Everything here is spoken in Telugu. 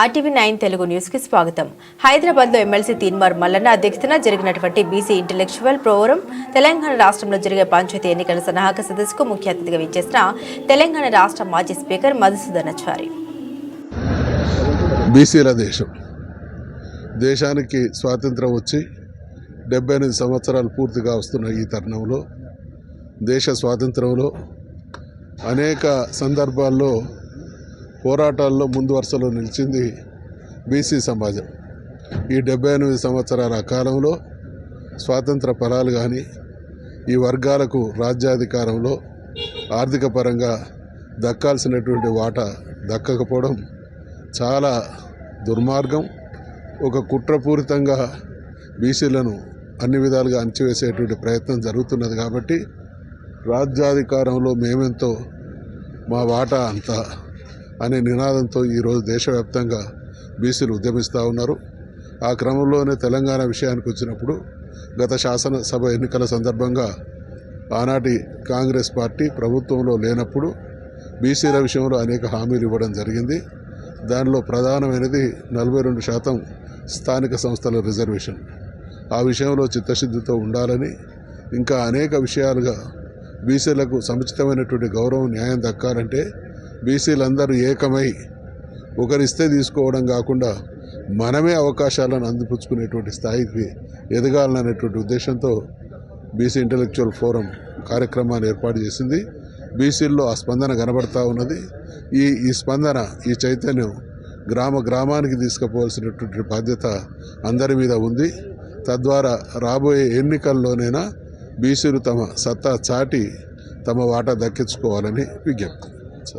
ఆర్టీవీ నైన్ తెలుగు న్యూస్కి స్వాగతం. హైదరాబాద్లో ఎమ్మెల్సీ తీన్మార్ మల్లన్న అధ్యక్షతన జరిగినటువంటి బీసీ ఇంటలెక్చువల్ ప్రోగ్రాం తెలంగాణ రాష్ట్రంలో జరిగే పంచాయతీ ఎన్నికల సన్నాహక సదస్సుకు ముఖ్య అతిథిగా విచ్చేసిన తెలంగాణ రాష్ట్ర మాజీ స్పీకర్ మధుసూదనాచారి బీసీల దేశం. దేశానికి స్వాతంత్రం వచ్చి డెబ్బై ఎనిమిది సంవత్సరాలు పూర్తిగా వస్తున్న ఈ తరుణంలో దేశ స్వాతంత్రంలో అనేక సందర్భాల్లో పోరాటాల్లో ముందు వరుసలో నిలిచింది బీసీ సమాజం. ఈ డెబ్బై ఎనిమిది సంవత్సరాల కాలంలో స్వాతంత్ర ఫలాలు కానీ ఈ వర్గాలకు రాజ్యాధికారంలో ఆర్థిక పరంగా దక్కాల్సినటువంటి వాటా దక్కకపోవడం చాలా దుర్మార్గం. ఒక కుట్రపూరితంగా బీసీలను అన్ని విధాలుగా అణచివేసేటువంటి ప్రయత్నం జరుగుతున్నది కాబట్టి రాజ్యాధికారంలో మేమెంతో మా వాటా అంత అనే నినాదంతో ఈరోజు దేశవ్యాప్తంగా బీసీలు ఉద్యమిస్తూ ఉన్నారు. ఆ క్రమంలోనే తెలంగాణ విషయానికి వచ్చినప్పుడు గత శాసనసభ ఎన్నికల సందర్భంగా ఆనాటి కాంగ్రెస్ పార్టీ ప్రభుత్వంలో లేనప్పుడు బీసీల విషయంలో అనేక హామీలు ఇవ్వడం జరిగింది. దానిలో ప్రధానమైనది నలభై రెండు శాతం స్థానిక సంస్థల రిజర్వేషన్. ఆ విషయంలో చిత్తశుద్ధితో ఉండాలని ఇంకా అనేక విషయాలుగా బీసీలకు సముచితమైనటువంటి గౌరవం న్యాయం దక్కాలంటే బీసీలందరూ ఏకమై ఒకరిస్తే తీసుకోవడం కాకుండా మనమే అవకాశాలను అందిపుచ్చుకునేటువంటి స్థాయికి ఎదగాలనేటువంటి ఉద్దేశంతో బీసీ ఇంటలెక్చువల్ ఫోరం కార్యక్రమాన్ని ఏర్పాటు చేసింది. బీసీల్లో ఆ స్పందన కనబడతా ఉన్నది. ఈ ఈ స్పందన ఈ చైతన్యం గ్రామ గ్రామానికి తీసుకుపోవాల్సినటువంటి బాధ్యత అందరి మీద ఉంది. తద్వారా రాబోయే ఎన్నికల్లోనైనా బీసీలు తమ సత్తా చాటి తమ వాటా దక్కించుకోవాలని విజ్ఞప్తి.